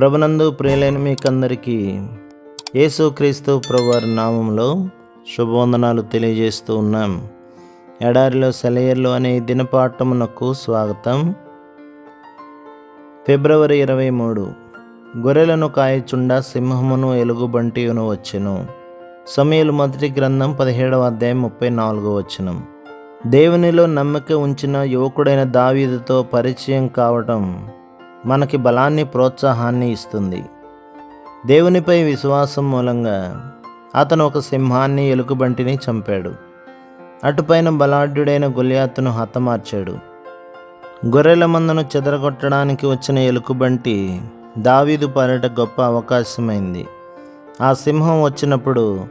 ప్రభునందు ప్రియులైన మీకందరికీ యేసుక్రీస్తు ప్రభువారి నామంలో శుభవందనాలు తెలియజేస్తూ ఉన్నాం. ఎడారిలో సెలయర్లు అనే దినపాఠమునకు స్వాగతం. ఫిబ్రవరి ఇరవై మూడు. గొర్రెలను కాయచుండా సింహమును ఎలుగుబంటియును వచ్చెను. సమయలు మొదటి గ్రంథం పదిహేడవ అధ్యాయం ముప్పై నాలుగో వచనం. దేవునిలో నమ్మక ఉంచిన యువకుడైన దావీదుతో పరిచయం కావటం మనకి బలాన్ని ప్రోత్సాహాన్ని ఇస్తుంది. దేవునిపై విశ్వాసం మూలంగా అతను ఒక సింహాన్ని ఎలుకబంటిని చంపాడు. అటుపైన బలాఢ్యుడైన గొలియాతును హతమార్చాడు. గొర్రెల మందను చెదరగొట్టడానికి వచ్చిన ఎలుకబంటి దావీదు పాలిట గొప్ప అవకాశమైంది. ఆ సింహం వచ్చినప్పుడు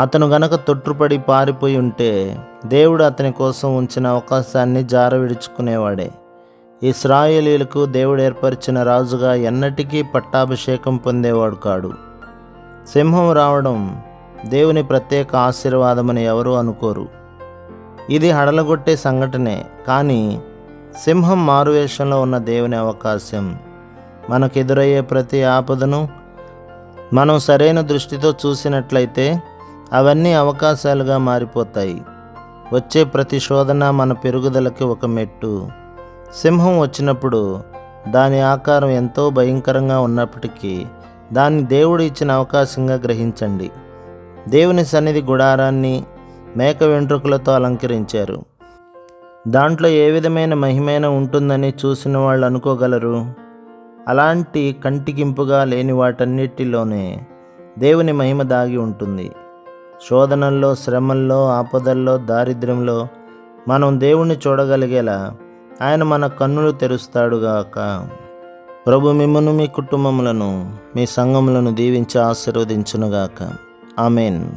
అతను గనక తొట్టుపడి పారిపోయి ఉంటే దేవుడు అతని కోసం ఉంచిన అవకాశాన్ని జారవిడుచుకునేవాడే. ఇస్రాయేలీలకు దేవుడు ఏర్పరిచిన రాజుగా ఎన్నటికీ పట్టాభిషేకం పొందేవాడు కాడు. సింహం రావడం దేవుని ప్రత్యేక ఆశీర్వాదమని ఎవరూ అనుకోరు. ఇది హడలగొట్టే సంఘటనే కానీ సింహం మారువేషంలో ఉన్న దేవుని అవకాశం. మనకు ఎదురయ్యే ప్రతి ఆపదను మనం సరైన దృష్టితో చూసినట్లయితే అవన్నీ అవకాశాలుగా మారిపోతాయి. వచ్చే ప్రతి శోధన మన పెరుగుదలకి ఒక మెట్టు. సింహం వచ్చినప్పుడు దాని ఆకారం ఎంతో భయంకరంగా ఉన్నప్పటికీ దాన్ని దేవుడు ఇచ్చిన అవకాశంగా గ్రహించండి. దేవుని సన్నిధి గుడారాన్ని మేక వెంట్రుకలతో అలంకరించారు. దాంట్లో ఏ విధమైన మహిమైన ఉంటుందని చూసిన వాళ్ళు అనుకోగలరు? అలాంటి కంటికింపుగా లేని వాటన్నిటిలోనే దేవుని మహిమ దాగి ఉంటుంది. శోధనల్లో శ్రమల్లో ఆపదల్లో దారిద్ర్యంలో మనం దేవుణ్ణి చూడగలిగేలా ఆయన మన కన్నులు తెరుస్తాడుగాక ప్రభు మిమ్మను మీ కుటుంబములను మీ సంఘములను దీవించి ఆశీర్వదించునుగాక ఆమెన్.